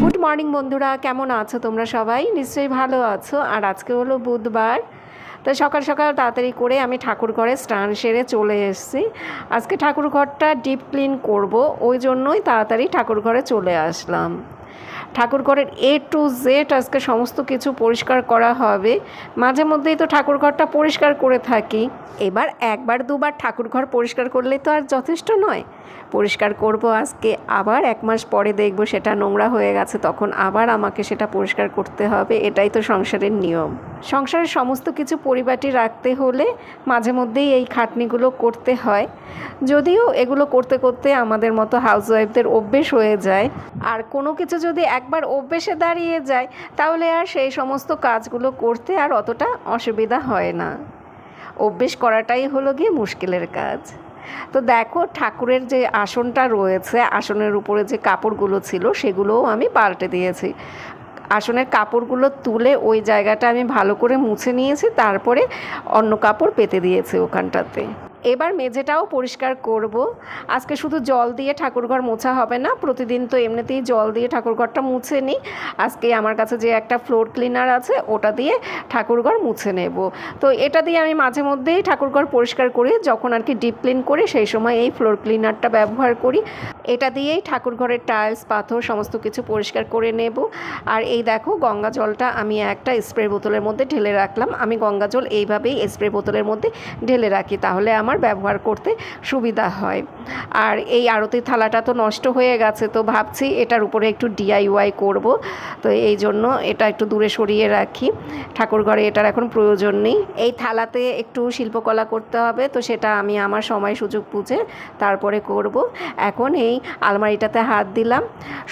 Good morning বন্ধুরা। কেমন আছো তোমরা সবাই? নিশ্চয়ই ভালো আছো। আর আজকে হলো বুধবার। তো সকাল সকাল তাড়াতাড়ি করে আমি ঠাকুর ঘরে স্নান সেরে চলে এসেছি। আজকে ঠাকুর ঘরটা ডিপ ক্লিন করব। ওই জন্যই তাড়াতাড়ি ঠাকুর ঘরে চলে আসলাম। ঠাকুর ঘরের এ টু জেড আজকে সমস্ত কিছু পরিষ্কার করা হবে। মাঝে মধ্যেই তো ঠাকুর ঘরটা পরিষ্কার করে থাকি। এবার একবার দুবার ঠাকুর ঘর পরিষ্কার করলেই তো আর যথেষ্ট নয়। পরিষ্কার করব আজকে, আবার এক মাস পরে দেখব সেটা নোংরা হয়ে গেছে, তখন আবার আমাকে সেটা পরিষ্কার করতে হবে, এটাই তো সংসারের নিয়ম। সংসারের সমস্ত কিছু পরিপাটি রাখতে হলে মাঝে মধ্যেই এই খাটনিগুলো করতে হয়। যদিও এগুলো করতে করতে আমাদের মতো হাউসওয়াইফদের অভ্যেস হয়ে যায়, আর কোনো কিছু যদি একবার অভ্যেসে দাঁড়িয়ে যায়, তাহলে আর সেই সমস্ত কাজগুলো করতে আর অতটা অসুবিধা হয় না। অভ্যেস করাটাই হলো গিয়ে মুশকিলের কাজ। তো দেখো ঠাকুরের যে আসনটা রয়েছে, আসনের উপরে যে কাপড়গুলো ছিল সেগুলোও আমি পাল্টে দিয়েছি। আসনের কাপড়গুলো তুলে ওই জায়গাটা আমি ভালো করে মুছে নিয়েছি, তারপরে অন্য কাপড় পেতে দিয়েছি ওখানটাতে। এবার মেঝেটাও পরিষ্কার করব। আজকে শুধু জল দিয়ে ঠাকুরঘর মোছা হবে না, প্রতিদিন তো এমনিতেই জল দিয়ে ঠাকুরঘরটা মুছে নিই। আজকে আমার কাছে যে একটা ফ্লোর ক্লিনার আছে, ওটা দিয়ে ঠাকুরঘর মুছে নেব। তো এটা দিয়ে আমি মাঝে মধ্যেই ঠাকুরঘর পরিষ্কার করি, যখন আর কি ডিপ ক্লিন করি, সেই সময় এই ফ্লোর ক্লিনারটা ব্যবহার করি। এটা দিয়েই ঠাকুরঘরের টাইলস, পাথর, সমস্ত কিছু পরিষ্কার করে নেব। আর এই দেখো, গঙ্গা জলটা আমি একটা স্প্রে বোতলের মধ্যে ঢেলে রাখলাম। আমি গঙ্গা জল এইভাবেই স্প্রে বোতলের মধ্যে ঢেলে রাখি। তাহলে আমার ব্যবহার করতে সুবিধা হয়। আর এই আরতির থালাটা তো নষ্ট হয়ে গেছে, তো ভাবছি এটার উপরে একটু ডিআইওয়াই করব। তো এই জন্য এটা একটু দূরে সরিয়ে রাখি। ঠাকুর ঘরে এটার এখন প্রয়োজন নেই। এই থালাতে একটু শিল্পকলা করতে হবে, তো সেটা আমি আমার সময় সুযোগ বুঝে তারপরে করব। এখন এই আলমারিটাতে হাত দিলাম,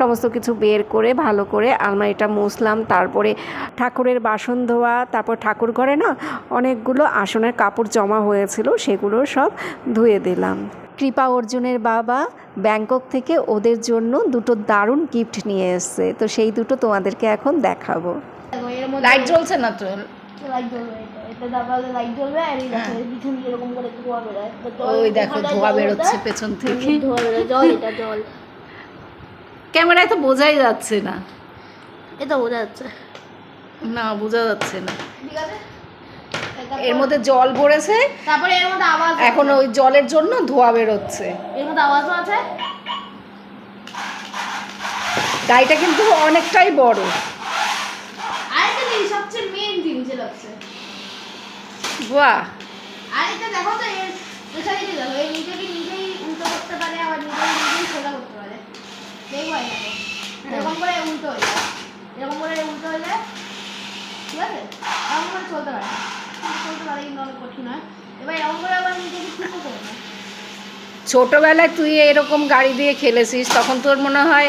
সমস্ত কিছু বের করে, ভালো করে আলমারিটা মুছলাম, তারপরে ঠাকুরের বাসন ধোয়া, তারপর ঠাকুর ঘরে না অনেকগুলো আসনের কাপড় জমা হয়েছিল, সেগুলো সব ধুয়ে দিলাম। কৃপা অর্জুনের বাবা ব্যাংকক থেকে ওদের জন্য দুটো দারুণ গিফট নিয়ে এসছে। তো সেই দুটো তোমাদেরকে এখন দেখাবো। লাইট জ্বলছে না তো? জল ওই দেখো ধোয়া বেরোচ্ছে পেছন থেকে। ধোয়া বেরোয় জল এটা জল। ক্যামেরায় তো বোঝাই যাচ্ছে না। এটা বোঝা যাচ্ছে। না বোঝা যাচ্ছে না। ঠিক আছে? এর মধ্যে জল ভরেছে তারপরে এর মধ্যে আওয়াজ এখন ওই জলের জন্য ধোয়া বেরোচ্ছে। এর মধ্যে আওয়াজও আছে। গাড়িটা কিন্তু অনেকটাই বড়। আরেকটা জিনিস সবচেয়ে মেন জিনিস যেটা হচ্ছে। বাহ! আরেকটা দেখো তো এর স্পেশালিটি দেখো এর নিজেকে নিজেই উল্টো করতে পারে আবার নিজেই নিজেই সোজা করতে পারে। দেখব এই দেখো। এরকম করে উল্টো হয়ে যায়। এরকম করে উল্টো হয়ে যায় ঠিক আছে এরকম করে চলতে পারে। ছোটবেলায় তুই এরকম গাড়ি দিয়ে খেলেছিস, তখন তোর মনে হয়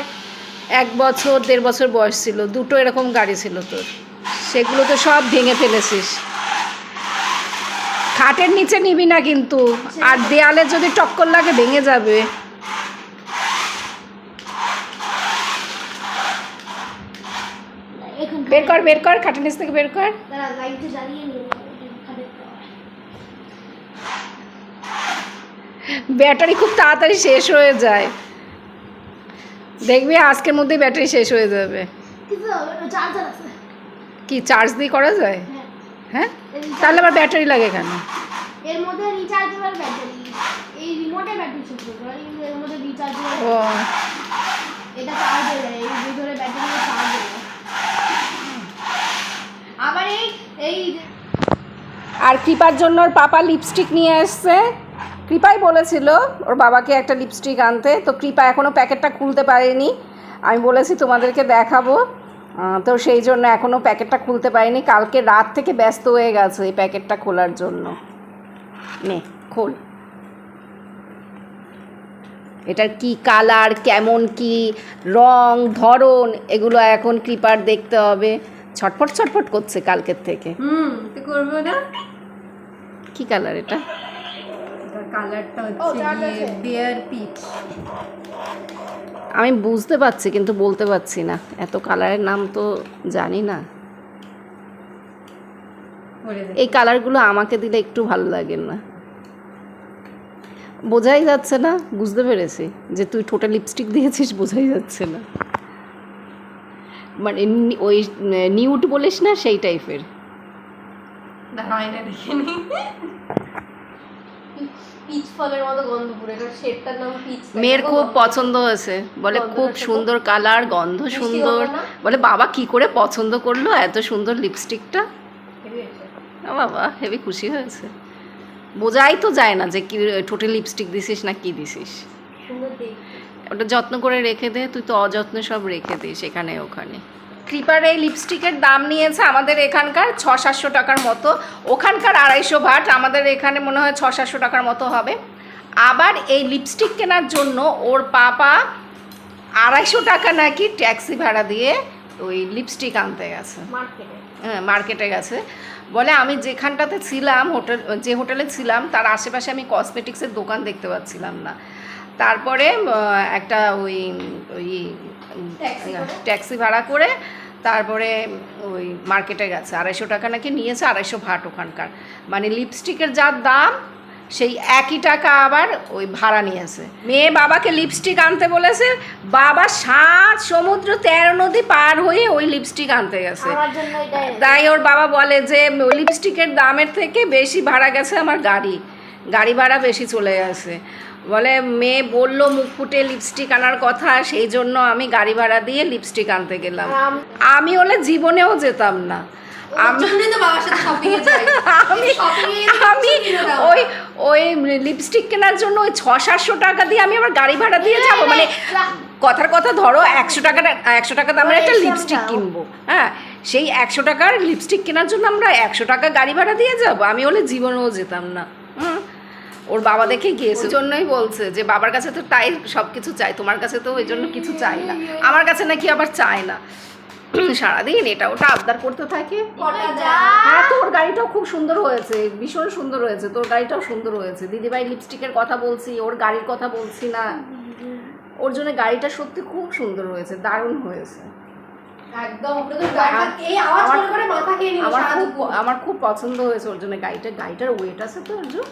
এক বছর, দেড় বছর বয়স ছিল, দুটো এরকম গাড়ি ছিল তোর। সেগুলো তো সব ভেঙে ফেলেছিস। খাটের নিচে নিবি না কিন্তু, আর দেয়ালে যদি টক্কর লাগে ভেঙে যাবে। বের কর বের কর, খাটের নিচ থেকে বের কর। ব্যাটারি খুব তাড়াতাড়ি শেষ হয়ে যায়। দেখবি আজকের মধ্যেই ব্যাটারি শেষ হয়ে যাবে। কি চার্জ দিয়ে করা যায়? হ্যাঁ। হ্যাঁ? তাহলে আবার ব্যাটারি লাগে কেন? এর মধ্যে রিচার্জেবল ব্যাটারি এই রিমোটে ব্যাটারি শেষ করতে পারি এর মধ্যে রিচার্জেবল ও। এটা চার্জ হয়ে যায় এই ভিতরে ব্যাটারি চার্জ হয়ে যায়। আবার এই এই আর কৃপার জন্য ওর পাপা লিপস্টিক নিয়ে এসছে। কৃপাই বলেছিল ওর বাবাকে একটা লিপস্টিক আনতে। তো কৃপা এখনও প্যাকেটটা খুলতে পারেনি। আমি বলেছি তোমাদেরকে দেখাবো। তো সেই জন্য এখনও প্যাকেটটা খুলতে পারিনি। কালকে রাত থেকে ব্যস্ত হয়ে গেছে এই প্যাকেটটা খোলার জন্য। নে, খোল। এটার কি কালার কেমন কি, রং, ধরন, এগুলো এখন কৃপার দেখতে হবে। ছটফট ছটফট করছে কালকের থেকে। হুম তো করব না? কি কালার এটা? কালারটা। বিয়ার পিচ। আমি বুঝতে পারছি কিন্তু বলতে পারছি না। এত কালারের নাম তো জানি না। এই কালারগুলো আমাকে দিলে একটু ভালো লাগে না। বোঝাই যাচ্ছে না? বুঝতে পেরেছি যে তুই টোটাল লিপস্টিক দিয়েছিস বোঝাই যাচ্ছে না। মানে ওই নিউট বলিস না সেই টাইপের। মেয়ের খুব পছন্দ হয়েছে। বলে খুব সুন্দর কালার গন্ধ সুন্দর। বলে বাবা কি করে পছন্দ করল এত সুন্দর লিপস্টিকটা? বাবা হেভি খুশি হয়েছে। বোঝাই তো যায় না যে কি ঠোঁটে লিপস্টিক দিছিস না কি দিছিস। সুন্দর দেখ ওটা যত্ন করে রেখে দে তুই তো অযত্ন সব রেখে দিস এখানে ওখানে। কৃপার এই লিপস্টিকের দাম নিয়েছে আমাদের এখানকার ছ সাতশো টাকার মতো। ওখানকার আড়াইশো ভাট আমাদের এখানে মনে হয় ছ সাতশো টাকার মতো হবে। আবার এই লিপস্টিক কেনার জন্য ওর পাপা আড়াইশো টাকা নাকি ট্যাক্সি ভাড়া দিয়ে ওই লিপস্টিক আনতে গেছে। হ্যাঁ মার্কেটে গেছে। বলে আমি যেখানটাতে ছিলাম হোটেল যে হোটেলে ছিলাম তার আশেপাশে আমি কসমেটিক্সের দোকান দেখতে পাচ্ছিলাম না। তারপরে একটা ওই ওই ট্যাক্সি ভাড়া করে তারপরে ওই মার্কেটে গেছে। আড়াইশো টাকা নাকি নিয়েছে আড়াইশো ভাট ওখানকার। মানে লিপস্টিকের যা দাম সেই একই টাকা আবার ওই ভাড়া নিয়েছে। মেয়ে বাবাকে লিপস্টিক আনতে বলেছে বাবা সাত সমুদ্র তেরো নদী পার হয়ে ওই লিপস্টিক আনতে গেছে। তাই ওর বাবা বলে যে ওই লিপস্টিকের দামের থেকে বেশি ভাড়া গেছে আমার গাড়ি। গাড়ি ভাড়া বেশি চলে গেছে। বলে মেয়ে বলল মুখ ফুটে লিপস্টিক আনার কথা সেই জন্য আমি গাড়ি ভাড়া দিয়ে লিপস্টিক আনতে গেলাম। আমি হলে জীবনেও যেতাম না। আমি ওই ওই লিপস্টিক কেনার জন্য ওই ছ সাতশো টাকা দিয়ে আমি আবার গাড়ি ভাড়া দিয়ে যাব। মানে কথার কথা ধরো একশো টাকার একশো টাকা দামের একটা লিপস্টিক কিনবো। হ্যাঁ সেই একশো টাকার লিপস্টিক কেনার জন্য আমরা একশো টাকা গাড়ি ভাড়া দিয়ে যাব। আমি হলে জীবনেও যেতাম না। ওর বাবা দেখে গিয়েছে। জন্যই বলছে যে বাবার কাছে তো তাই সব কিছু চাই তোমার কাছে তো ওই জন্য কিছু চাই না। আমার কাছে নাকি আবার চায় না। সারাদিন এটা ওটা আবদার করতে থাকে। হ্যাঁ তোর গাড়িটাও খুব সুন্দর হয়েছে ভীষণ সুন্দর হয়েছে তোর গাড়িটাও সুন্দর হয়েছে। দিদিভাই লিপস্টিকের কথা বলছি ওর গাড়ির কথা বলছি না। ওর জন্য গাড়িটা সত্যি খুব সুন্দর হয়েছে দারুণ হয়েছে। আমার- আমার খুব আমার খুব পছন্দ হয়েছে ওর জন্য গাড়িটা। গাড়িটার ওয়েট আছে তো অর্জুন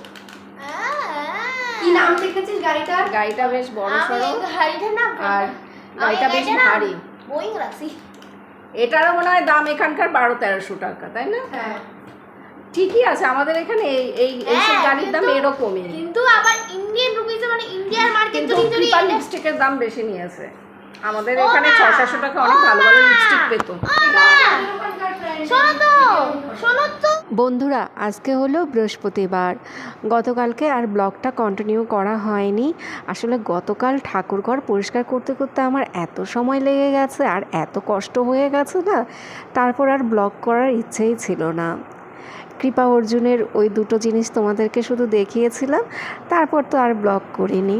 কি নাম দেখেছিস গাড়িটার? গাড়িটা বেশ বড় সড়ো গাড়িটার নাম আর গাড়িটা বেশ ভারী। বোয়িং রাখছি। এটারও মনে হয় দাম এখানকার বারো তেরোশো টাকা তাই না? হ্যাঁ। ঠিকই আছে আমাদের এখানে এই এই এইসব হ্যাঁ, গাড়ির দাম এরকমই। কিন্তু আবার ইন্ডিয়ান রুপিসে মানে ইন্ডিয়ান মার্কেট তো কিন্তু লিপস্টিকের দাম বেশি নিয়েছে। আমাদের এখানে! ছ সাতশো টাকা অনেক ভালো ভালো লিপস্টিক পেতো। শোনো তো শোনো তো বন্ধুরা, আজকে হলো বৃহস্পতিবার। গতকালকে আর ব্লগটা কন্টিনিউ করা হয়নি। আসলে গতকাল ঠাকুরঘর পরিষ্কার করতে করতে আমার এত সময় লেগে গেছে আর এত কষ্ট হয়ে গেছে না, তারপর আর ব্লগ করার ইচ্ছেই ছিল না। কৃপা অর্জুনের ওই দুটো জিনিস তোমাদেরকে শুধু দেখিয়েছিলাম, তারপর তো আর ব্লগ করিনি।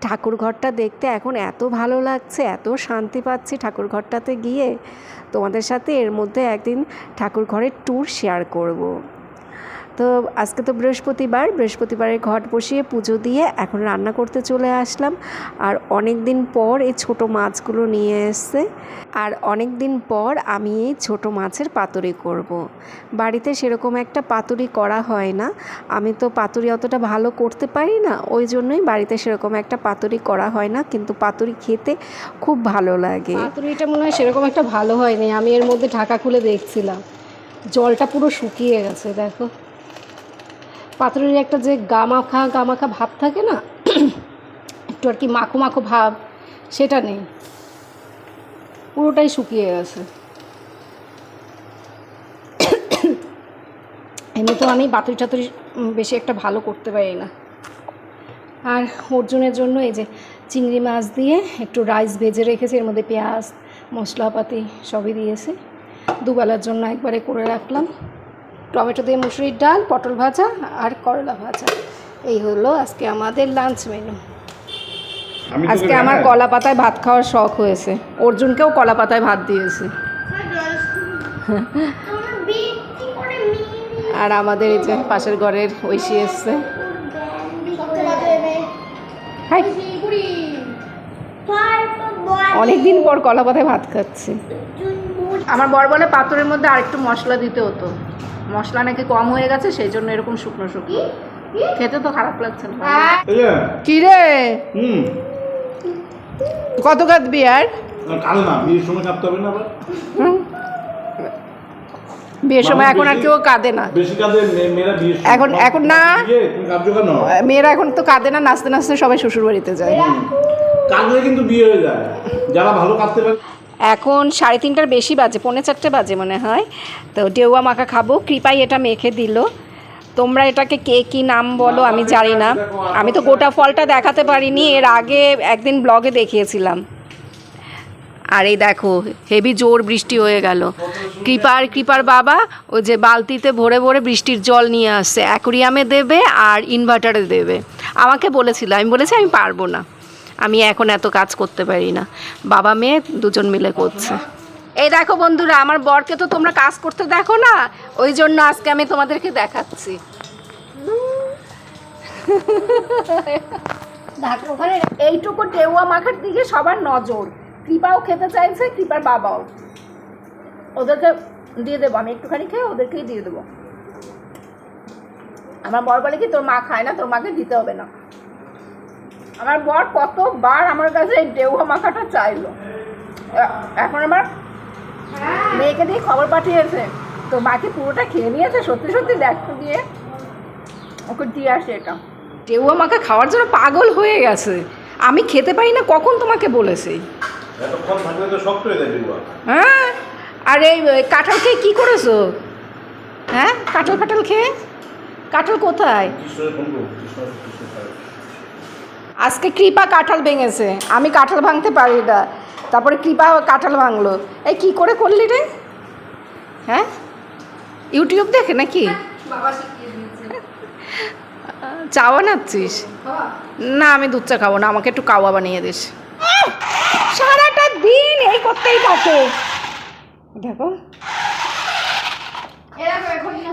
ঠাকুর ঘরটা দেখতে এখন এত ভালো লাগছে, এত শান্তি পাচ্ছি ঠাকুর ঘরটাতে গিয়ে তোমাদের সাথে এর মধ্যে একদিন ঠাকুর ঘরের ট্যুর শেয়ার করব। তো আজকে তো বৃহস্পতিবার, বৃহস্পতিবারে ঘট বসিয়ে পুজো দিয়ে এখন রান্না করতে চলে আসলাম। আর অনেক দিন পর এই ছোট মাছগুলো নিয়ে এসছে। আর অনেক দিন পর আমি এই ছোট মাছের পাতুরি করব। বাড়িতে সেরকম একটা পাতুরি করা হয় না। আমি তো পাতুরি অতটা ভালো করতে পারি না, ওই জন্যই বাড়িতে সেরকম একটা পাতুরি করা হয় না। কিন্তু পাতুরি খেতে খুব ভালো লাগে। পাতুরিটা মনে হয় সেরকম একটা ভালো হয়নি। আমি এর মধ্যে ঢাকা খুলে দেখছিলাম। জলটা পুরো শুকিয়ে গেছে, দেখো। পাতুরির একটা যে গামাখা গামাখা ভাব থাকে না, একটু আর কি মাখো মাখো ভাব, সেটা নেই। পুরোটাই শুকিয়ে গেছে। এমনিতেও আমি পাতুরি টাতুরি বেশি একটা ভালো করতে পারি না। আর অর্জুনের জন্য এই যে চিংড়ি মাছ দিয়ে একটু রাইস ভেজে রেখেছি, এর মধ্যে পেঁয়াজ, মশলাপাতি সবই দিয়েছি। দুবেলার জন্য একবারে করে রাখলাম। টমেটো দিয়ে মুসুরির ডাল পটল ভাজা আর করলা ভাজা। এই হলো আজকে আমাদের লাঞ্চ মেনু আজকে আমার কলা পাতায় ভাত খাওয়ার শখ হয়েছে। অর্জুনকেও কলা পাতায় ভাত দিয়েছে। আর আমাদের এই যে পাশের ঘরের ঐশী এসছে। হাই। অনেক দিন পর কলা পাতায় ভাত খাচ্ছি। আমার বর বলে পাথরের মধ্যে আরেকটু মশলা দিতে হতো। মশলা নাকি কম হয়ে গেছে সেই জন্য এরকম শুকনো শুকনো। খেতে তো খারাপ লাগছে না। কি রে কত কাঁদবি আর? কাল না বিয়ের সময় কাঁদতে হবে না আবার। বিয়ের সময় এখন আর কেউ কাঁদে না। বেশি কাঁদে মে- মেয়েরা বিয়ের সময়। এখন- এখন না। মেয়েরা এখন তো কাঁদে না নাচতে নাচতে সবাই শ্বশুর বাড়িতে যায় কাঁদলে কিন্তু বিয়ে হয়ে যায়। যারা ভালো কাঁদতে পারে এখন সাড়ে তিনটার বেশি বাজে, পৌনে চারটে বাজে মনে হয়। তো ডেউয়া মাখা খাব, কৃপাই এটা মেখে দিল। তোমরা এটাকে কে কি নাম বলো আমি জানি না। আমি তো গোটা ফলটা দেখাতে পারিনি, এর আগে একদিন ব্লগে দেখিয়েছিলাম। আর এই দেখো, হেভি জোর বৃষ্টি হয়ে গেল। কৃপার কৃপার বাবা, ওই যে বালতিতে ভরে ভরে বৃষ্টির জল নিয়ে আসছে। অ্যাকোরিয়ামে দেবে আর ইনভার্টারে দেবে। আমাকে বলেছিল, আমি বলেছি আমি পারব না। আমি এখন এত কাজ করতে পারি না। বাবা মেয়ে দুজন মিলে করছে। এই দেখো বন্ধুরা, আমার বরকে তো তোমরা কাজ করতে দেখো না? ওই জন্য আজকে আমি তোমাদেরকে দেখাচ্ছি। দেখো ওখানে এইটুকু টেউয়া মাখার দিকে সবার নজর। কৃপাও খেতে চাইছে, কৃপার বাবাও। ওদেরকে দিয়ে দেবো, আমি একটুখানি খেয়ে ওদেরকেই দিয়ে দেবো। আমার বর বলে কি, তোর মা খায় না, তোর মাকে দিতে হবে না। আমার বর কতবার আমার কাছে এই ডেউয়া মাখাটা চাইলো। এখন আমার মেয়েকে দিয়ে খবর পাঠিয়েছে। তো মাকে পুরোটা খেয়ে নিয়েছে সত্যি সত্যি দেখতে দিয়ে ওকে দিয়ে আসে এটা। ডেউয়া মাখা খাওয়ার জন্য পাগল হয়ে গেছে। আমি খেতে পারি না কখন তোমাকে বলেছি? হয়ে হ্যাঁ? আর এই এই কাঁঠাল খেয়ে কী করেছ? হ্যাঁ? কাঁঠাল ফাটাল খেয়ে? কাঁঠাল কোথায়? আজকে কৃপা কাঁঠাল ভেঙেছে। আমি কাঁঠাল ভাঙতে পারি না। তারপরে কৃপা কাঁঠাল ভাঙলো। এই কি করে করলি রে? হ্যাঁ? ইউটিউব দেখে নাকি? চা বানাচ্ছিস না, আমি দুধ চা খাব না। আমাকে একটু কাওয়া বানিয়ে দিস। সারাটা দিন এই করতেই থাকে। দেখো।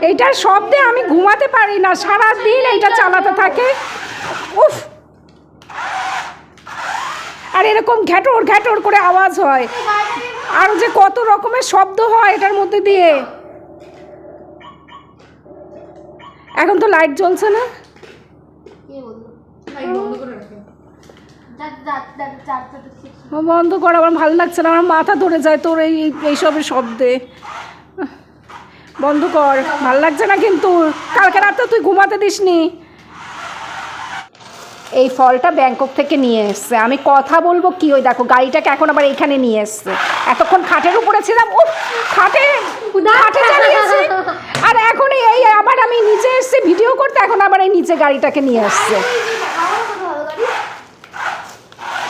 এইটার শব্দে আমি ঘুমাতে পারি না। সারা দিন এইটা চালাতে থাকে। উফ! আর এরকম ঘ্যাটোর ঘ্যাটোর করে আওয়াজ হয়। আর যে কত রকমের শব্দ হয় এটার মধ্যে দিয়ে। এখন তো লাইট জ্বলছে না? বন্ধ কর আমার ভালো লাগছে না আমার মাথা ধরে যায় তোর এই এই- এইসবের শব্দে। বন্ধ কর ভালো লাগছে না কিন্তু। কালকে রাতে তুই ঘুমাতে দিসনি। এই ফলটা ব্যাংকক থেকে নিয়ে এসছে। আমি কথা বলব কি ওই দেখো গাড়িটাকে এখন আবার এইখানে নিয়ে এসছে। এতক্ষণ খাটের উপরে ছিলাম ও খাটে খাটে চালিয়েছে। আর এখন এই আবার আমি নিচে এসছি ভিডিও করতে এখন আবার এই নিচে গাড়িটাকে নিয়ে এসছে।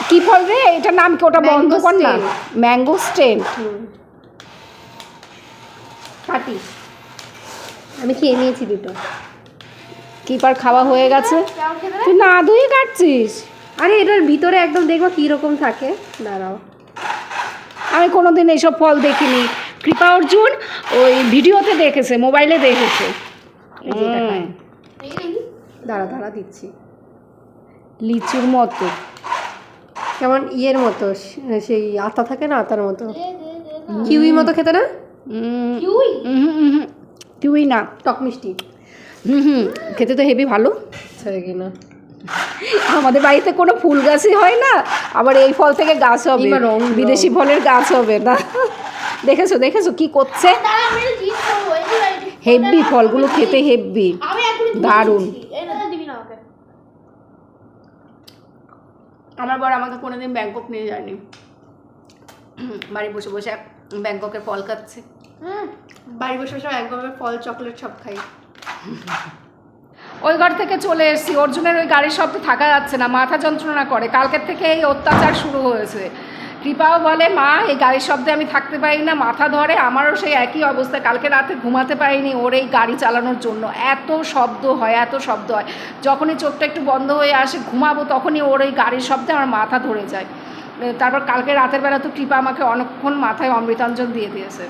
কি ফল রে? এটার নাম কি? ওটা বন্ধ কর না ম্যাঙ্গো স্টেন খাটি আমি খেয়ে নিয়েছি দুটো। কিপার খাওয়া হয়ে গেছে? তুই না ধুয়ে কাটছিস? আরে এটার ভিতরে একদম দেখব কী রকম থাকে। দাঁড়াও। আমি কোনোদিন এইসব ফল দেখিনি। কৃপা অর্জুন ওই ভিডিওতে দেখেছে মোবাইলে দেখেছে। দাঁড়া দাঁড়া দিচ্ছি। লিচুর মতো। কেমন ইয়ের মতো সেই আতা থাকে না আতার মতো। কিউই মতো খেতে না? কিউই না টক মিষ্টি। হুম হুম খেতে তো হেভি ভালো। কিনা আমাদের বাড়িতে কোনো ফুল গাছই হয় না আবার এই ফল থেকে গাছ হবে। বিদেশি ফলের গাছ হবে না। দেখেছ দেখেছ কি করছে? হেভি ফলগুলো খেতে হেভি দারুণ। আমার বর আমাকে কোনোদিন ব্যাংকক নিয়ে যায়নি। বাড়ি বসে বসে ব্যাংককের ফল খাচ্ছে। হুম। বাড়ি বসে বসে ব্যাংককের ফল চকলেট সব খাই। ওই ঘর থেকে চলে এসেছি। অর্জুনের ওই গাড়ির শব্দে থাকা যাচ্ছে না, মাথা যন্ত্রণা করে। কালকের থেকে এই অত্যাচার শুরু হয়েছে। কৃপাও বলে, মা, এই গাড়ির শব্দে আমি থাকতে পারি না, মাথা ধরে। আমারও সেই একই অবস্থা। কালকে রাতে ঘুমাতে পারিনি ওর এই গাড়ি চালানোর জন্য। এত শব্দ হয়, এত শব্দ হয়। যখনই চোখটা একটু বন্ধ হয়ে আসে, ঘুমাবো তখনই ওর এই গাড়ির শব্দে আমার মাথা ধরে যায়। তারপর কালকে রাতের বেলা তো কৃপা আমাকে অনেকক্ষণ মাথায় অমৃতাঞ্জন দিয়ে দিয়েছে।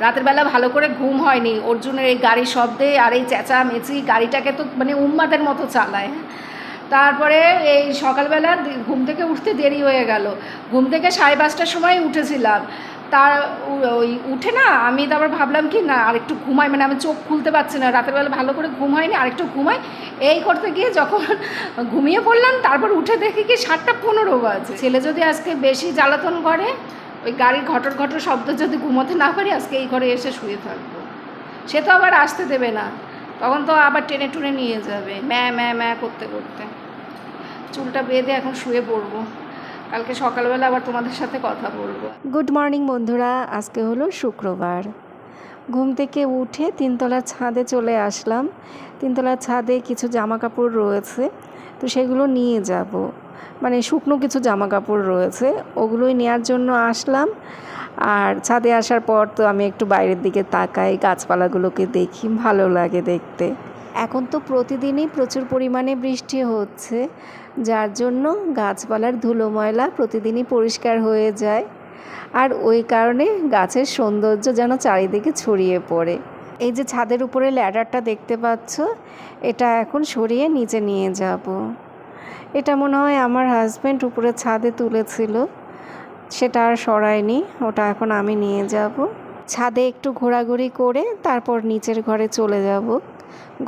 রাতের বেলা ভালো করে ঘুম হয়নি। অর্জুনের এই গাড়ির শব্দে আর এই চেঁচা মেচি গাড়িটাকে তো মানে উন্মাদের মতো চালায়। হ্যাঁ। তারপরে এই সকালবেলা ঘুম থেকে উঠতে দেরি হয়ে গেল। ঘুম থেকে সাড়ে পাঁচটার সময় উঠেছিলাম। তার ওই উঠে না আমি তারপর ভাবলাম কি না আরেকটু ঘুমাই মানে আমি চোখ খুলতে পারছি না। রাতের বেলা ভালো করে ঘুম হয়নি আরেকটু ঘুমাই। এই করতে গিয়ে যখন ঘুমিয়ে পড়লাম, তারপর উঠে দেখি কি সাতটা পনেরো বাজে। ছেলে যদি আজকে বেশি জ্বালাতন করে ওই গাড়ির ঘটর ঘটর শব্দ যদি ঘুমোতে না পারি, আজকে এই ঘরে এসে শুয়ে থাকব। সে তো আবার আসতে দেবে না। তখন তো আবার টেনে টুনে নিয়ে যাবে, ম্যা ম্যা ম্যা করতে করতে। চুলটা বেঁধে এখন শুয়ে পড়ব। কালকে সকালবেলা আবার তোমাদের সাথে কথা বলব। গুড মর্নিং বন্ধুরা। আজকে হলো শুক্রবার। ঘুম থেকে উঠে তিনতলার ছাদে চলে আসলাম। তিনতলার ছাদে কিছু জামা কাপড় রয়েছে। তো সেগুলো নিয়ে যাব। মানে শুকনো কিছু জামা কাপড় রয়েছে, ওগুলোই নেওয়ার জন্য আসলাম। আর ছাদে আসার পর তো আমি একটু বাইরের দিকে তাকাই, গাছপালাগুলোকে দেখি, ভালো লাগে দেখতে। এখন তো প্রতিদিনই প্রচুর পরিমাণে বৃষ্টি হচ্ছে, যার জন্য গাছপালার ধুলো ময়লা প্রতিদিনই পরিষ্কার হয়ে যায়। আর ওই কারণে গাছের সৌন্দর্য যেন চারিদিকে ছড়িয়ে পড়ে। এই যে ছাদের উপরে ল্যাডারটা দেখতে পাচ্ছ, এটা এখন সরিয়ে নিচে নিয়ে যাব। এটা মনে হয় আমার হাজব্যান্ড উপরে ছাদে তুলেছিল, সেটা আর সরায়নি, ওটা এখন আমি নিয়ে যাব। ছাদে একটু ঘোরাঘুরি করে তারপর নিচের ঘরে চলে যাব।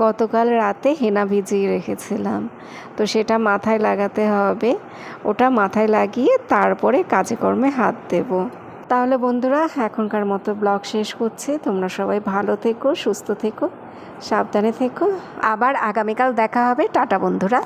গতকাল রাতে হেনা ভিজিয়ে রেখেছিলাম, তো সেটা মাথায় লাগাতে হবে। ওটা মাথায় লাগিয়ে তারপরে কাজে কর্মে হাত দেব। তাহলে বন্ধুরা, এখনকার মতো ব্লগ শেষ করছি। তোমরা সবাই ভালো থেকো, সুস্থ থেকো, সাবধানে থেকো। আবার আগামীকাল দেখা হবে। টাটা বন্ধুরা।